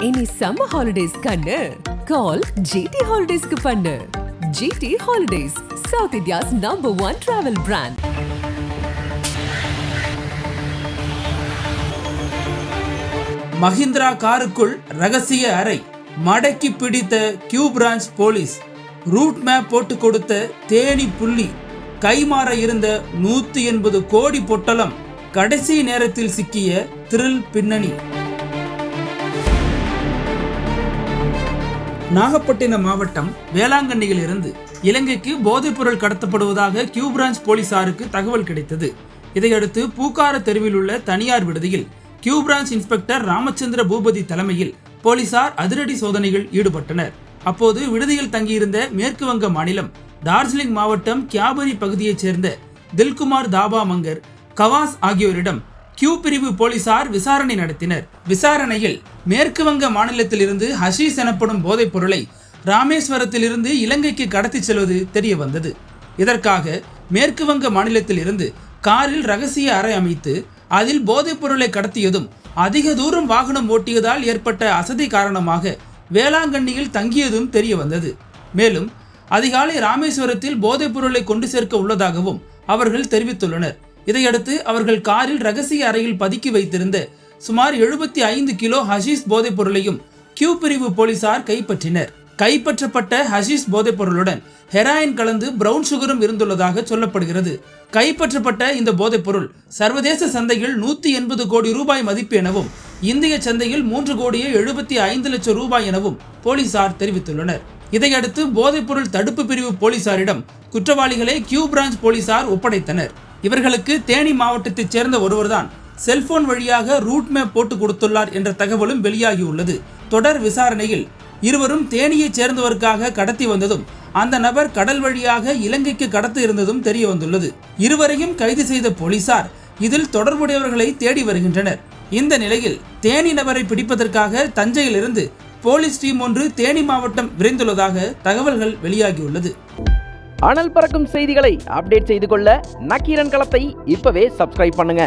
இனி summer holidays கண்ணு. கால் GT ஹாலிடேஸ்க்கு பண்ணு. GT holidays south India's number one travel brand Mahindra காருக்குள் ரகசிய அறை. மடக்கி பிடித்த Q branch police route map போட்டு கொடுத்த தேனி புள்ளி. கைமாற இருந்த நூத்தி எண்பது கோடி பொட்டலம். கடைசி நேரத்தில் சிக்கிய த்ரில் பின்னணி. நாகப்பட்டினம் மாவட்டம் வேளாங்கண்ணியில் இருந்து இலங்கைக்கு போதைப்பொருள் கடத்தப்படுவதாக கியூ பிரான்ச் போலீசாருக்கு தகவல் கிடைத்தது. இதையடுத்து பூக்கார தெருவில் உள்ள தனியார் விடுதியில் Q branch inspector Ramachandra Boopathi தலைமையில் போலீசார் அதிரடி சோதனையில் ஈடுபட்டனர். அப்போது விடுதியில் தங்கியிருந்த மேற்கு வங்க மாநிலம் டார்ஜிலிங் மாவட்டம் கியாபரி பகுதியைச் சேர்ந்த தில்குமார் தாபா மங்கர் கவாஸ் ஆகியோரிடம் கியூ பிரிவு போலீசார் விசாரணை நடத்தினர். விசாரணையில் மேற்கு வங்க மாநிலத்திலிருந்து ஹஷீஸ் எனப்படும் போதைப் பொருளை ராமேஸ்வரத்திலிருந்து இலங்கைக்கு கடத்திச் செல்வது தெரிய வந்தது. இதற்காக மேற்கு வங்க மாநிலத்திலிருந்து காரில் ரகசிய அறை அமைத்து அதில் போதைப் பொருளை கடத்தியதும் அதிக தூரம் வாகனம் ஓட்டியதால் ஏற்பட்ட அசதி காரணமாக வேளாங்கண்ணியில் தங்கியதும் தெரிய வந்தது. மேலும் அதிகாலை ராமேஸ்வரத்தில் போதைப் பொருளை கொண்டு சேர்க்க உள்ளதாகவும் அவர்கள் தெரிவித்துள்ளனர். இதையடுத்து அவர்கள் காரில் ரகசிய அறையில் பதுக்கி வைத்திருந்த சுமார் எழுபத்தி ஐந்து கிலோ ஹஷீஸ் போதைப் பொருளையும் கியூ பிரிவு போலீசார் கைப்பற்றினர். கைப்பற்றப்பட்ட ஹஷீஸ் போதைப் பொருளுடன் ஹெராயின் கலந்து பிரவுன் சுகரும் இருந்துள்ளதாக சொல்லப்படுகிறது. கைப்பற்றப்பட்ட இந்த போதைப் பொருள் சர்வதேச சந்தையில் நூத்தி எண்பது கோடி ரூபாய் மதிப்பு எனவும் இந்திய சந்தையில் மூன்று கோடியே எழுபத்தி ஐந்து லட்சம் ரூபாய் எனவும் போலீசார் தெரிவித்துள்ளனர். இதையடுத்து போதைப்பொருள் தடுப்பு பிரிவு போலீசாரிடம் குற்றவாளிகளை கியூ பிரான்ச் போலீசார் ஒப்படைத்தனர். இவர்களுக்கு தேனி மாவட்டத்தைச் சேர்ந்த ஒருவர்தான் செல்போன் வழியாக ரூட் மேப் போட்டு கொடுத்துள்ளார் என்ற தகவலும் வெளியாகியுள்ளது. தொடர் விசாரணையில் இருவரும் தேனியைச் சேர்ந்தவருக்காக கடத்தி வந்ததும் அந்த நபர் கடல் வழியாக இலங்கைக்கு கடத்த இருந்ததும் தெரிய வந்துள்ளது இருவரையும் கைது செய்த போலீசார் இதில் தொடர்புடையவர்களை தேடி வருகின்றனர். இந்த நிலையில் தேனி நபரை பிடிப்பதற்காக தஞ்சையிலிருந்து போலீஸ் டீம் ஒன்று தேனி மாவட்டம் விரைந்துள்ளதாக தகவல்கள் வெளியாகியுள்ளது. அனல் பறக்கும் செய்திகளை அப்டேட் செய்து கொள்ள நக்கீரன் களத்தை இப்பவே சப்ஸ்கிரைப் பண்ணுங்க.